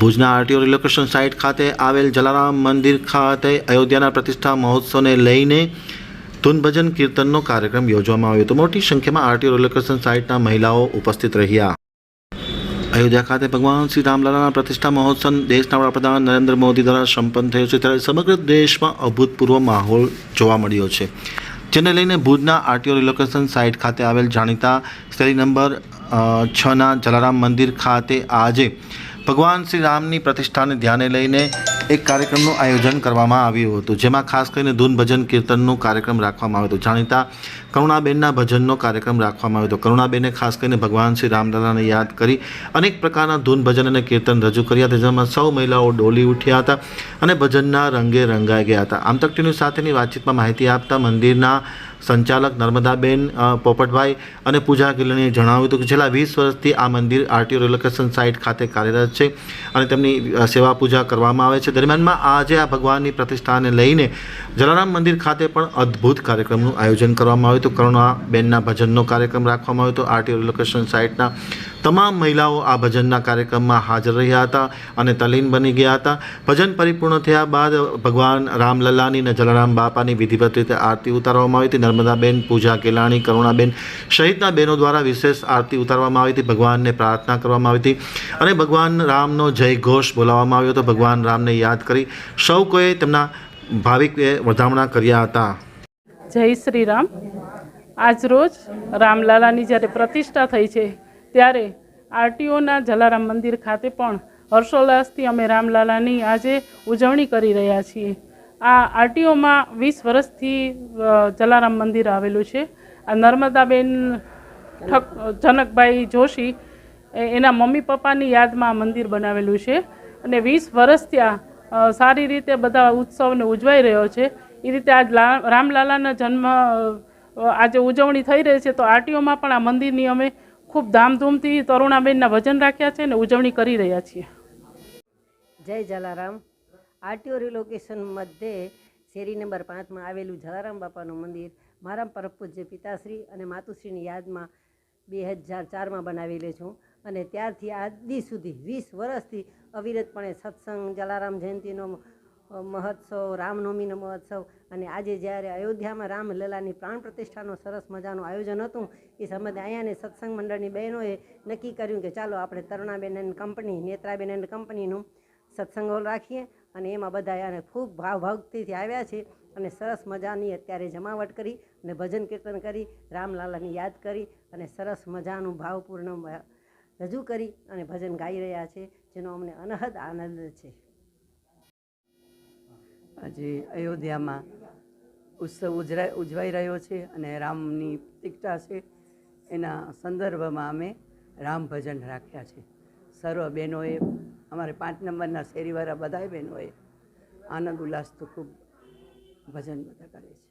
ભુજના RTO relocation site ખાતે આવેલ જલારામ મંદિર ખાતે અયોધ્યાના પ્રતિષ્ઠા મહોત્સવને લઈને ધૂન ભજન કીર્તનનો કાર્યક્રમ યોજવામાં આવ્યો હતો. મોટી સંખ્યામાં આરટીઓ રિલોકેશન સાઇટના મહિલાઓ ઉપસ્થિત રહ્યા. અયોધ્યા ખાતે ભગવાન શ્રી રામલાલાના પ્રતિષ્ઠા મહોત્સવ દેશના વડાપ્રધાન નરેન્દ્ર મોદી દ્વારા સંપન્ન થયો છે. ત્યારે સમગ્ર દેશમાં અભૂતપૂર્વ માહોલ જોવા મળ્યો છે. જેને લઈને ભુજના આરટીઓ રિલોકેશન સાઇટ ખાતે આવેલ જાણીતા શેરી નંબર છના જલારામ મંદિર ખાતે આજે ભગવાન શ્રી રામની પ્રતિષ્ઠાને ધ્યાને લઈને એક કાર્યક્રમનું આયોજન કરવામાં આવ્યું હતું, જેમાં ખાસ કરીને ધૂન ભજન કીર્તનનું કાર્યક્રમ રાખવામાં આવ્યો હતો. જાણીતા કરુણાબેનના ભજનનો કાર્યક્રમ રાખવામાં આવ્યો હતો. કરુણાબેને ખાસ કરીને ભગવાન શ્રી રામલલાને યાદ કરી અનેક પ્રકારના ધૂન ભજન અને કીર્તન રજૂ કર્યા હતા, જેમાં સૌ મહિલાઓ ડોલી ઉઠ્યા હતા અને ભજનના રંગે રંગાઈ ગયા હતા. આમ તક સાથેની વાતચીતમાં માહિતી આપતા મંદિરના સંચાલક નર્મદાબેન પોપટભાઈ અને પૂજા ગિલણીએ જણાવ્યું હતું કે છેલ્લા વીસ વર્ષથી આ મંદિર આરટીઓ રિલોકેશન સાઇટ ખાતે કાર્યરત છે અને તેમની સેવા પૂજા કરવામાં આવે છે. દરમિયાનમાં આજે આ ભગવાનની પ્રતિષ્ઠાને લઈને જલારામ મંદિર ખાતે પણ અદ્ભુત કાર્યક્રમનું આયોજન કરવામાં આવ્યું હતું. કરુણાબેનના ભજનનો કાર્યક્રમ રાખવામાં આવ્યો હતો. આરટીઓ રિલોકેશન સાઇટના તમામ મહિલાઓ આ ભજનના કાર્યક્રમમાં હાજર રહ્યા હતા અને તલીન બની ગયા હતા. ભજન પરિપૂર્ણ થયા બાદ ભગવાન રામલલ્લાની અને જલારામ બાપાની વિધિવત રીતે આરતી ઉતારવામાં આવી હતી. નર્મદાબેન, પૂજા કેલાણી, કરુણાબેન સહિતના બહેનો દ્વારા વિશેષ આરતી ઉતારવામાં આવી હતી. ભગવાનને પ્રાર્થના કરવામાં આવી હતી અને ભગવાન રામનો જય ઘોષ બોલાવવામાં આવ્યો હતો. ભગવાન રામને યાદ કરી સૌ કોઈએ તેમના ભાવિકે વધામણા કર્યા હતા. જય શ્રી રામ. આજરોજ રામલાલાની જ્યારે પ્રતિષ્ઠા થઈ છે ત્યારે આરટીઓના જલારામ મંદિર ખાતે પણ હર્ષોલ્લાસથી અમે રામલાલાની આજે ઉજવણી કરી રહ્યા છીએ. આ આરટીઓમાં વીસ વર્ષથી જલારામ મંદિર આવેલું છે. આ નર્મદાબેન ઠક, જનકભાઈ જોશી એના મમ્મી પપ્પાની યાદમાં આ મંદિર બનાવેલું છે અને વીસ વર્ષ ત્યાં સારી રીતે બધા ઉત્સવને ઉજવાઈ રહ્યો છે. એ રીતે આજ રામલાલાના જન્મ આજે ઉજવણી થઈ રહી છે. તો આરટીઓમાં પણ આ મંદિરની અમે ખૂબ ધામધૂમથી તરુણાબેનના ભજન રાખ્યા છે અને ઉજવણી કરી રહ્યા છીએ. જય જલારામ. આરટીઓ રિલોકેશન મધ્યે શેરી નંબર પાંચમાં આવેલું જલારામ બાપાનું મંદિર મારા પરમ પૂજ્ય પિતાશ્રી અને માતુશ્રીની યાદમાં બે હજાર ચારમાં બનાવેલી છું અને ત્યારથી આજ દી સુધી વીસ વર્ષથી અવિરતપણે સત્સંગ જલારામ જયંતિનો મહોત્સવ, રામનવમીનો મહોત્સવ અને આજે જ્યારે અયોધ્યામાં રામલલાની પ્રાણ પ્રતિષ્ઠાનો સરસ મજાનું આયોજન હતું, એ સંબંધે અહીંયાની સત્સંગ મંડળની બહેનોએ નક્કી કર્યું કે ચાલો આપણે Tarunaben and company, Netraben and કંપનીનું સત્સંગ હોલ રાખીએ અને એમાં બધા અને ખૂબ ભાવભક્તિથી આવ્યા છે અને સરસ મજાની અત્યારે જમાવટ કરી અને ભજન કીર્તન કરી, રામલાલાની યાદ કરી અને સરસ મજાનું ભાવપૂર્ણ રજૂ કરી અને ભજન ગાઈ રહ્યા છે, જેનો અમને અનહદ આનંદ છે. આજે અયોધ્યામાં ઉત્સવ ઉજરા, ઉજવાઈ રહ્યો છે અને રામની પ્રતિષ્ઠા છે. એના સંદર્ભમાં અમે રામ ભજન રાખ્યા છે. સર્વ બહેનોએ, અમારે પાંચ નંબરના શેરીવાળા બધાય બહેનોએ આનંદ ઉલ્લાસ તો ખૂબ ભજન બધા કરે છે.